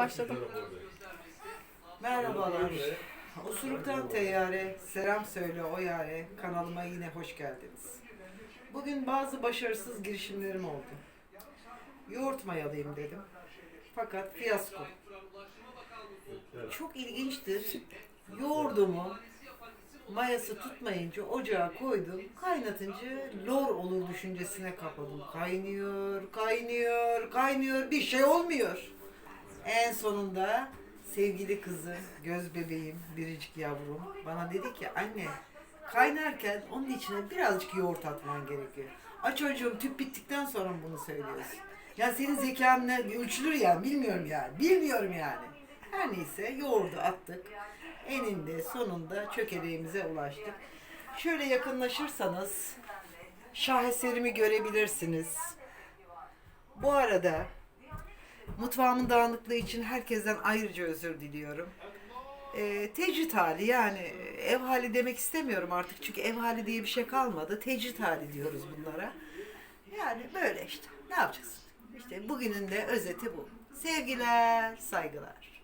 Başladım. Merhabalar. Usuruktan Teyyare, selam söyle o yare, kanalıma yine hoş geldiniz. Bugün bazı başarısız girişimlerim oldu. Yoğurt mayalıyım dedim. Fakat fiyasko. Çok ilginçtir. Yoğurdumu mayası tutmayınca ocağa koydum. Kaynatınca lor olur düşüncesine kapıldım. Kaynıyor, kaynıyor, kaynıyor. Bir şey olmuyor. En sonunda sevgili kızım, göz bebeğim, biricik yavrum bana dedi ki anne kaynarken onun içine birazcık yoğurt atman gerekiyor. A çocuğum tüp bittikten sonra bunu söylüyorsun? Ya senin zekan ne ölçülür ya bilmiyorum yani. Bilmiyorum yani. Her neyse yoğurdu attık. Eninde sonunda çökeleğimize ulaştık. Şöyle yakınlaşırsanız şaheserimi görebilirsiniz. Bu arada Mutfağımın dağınıklığı için herkesten ayrıca özür diliyorum. Ee, tecrit hali yani ev hali demek istemiyorum artık çünkü ev hali diye bir şey kalmadı. Tecrit hali diyoruz bunlara. Yani böyle işte ne yapacağız? İşte bugünün de özeti bu. Sevgiler, saygılar.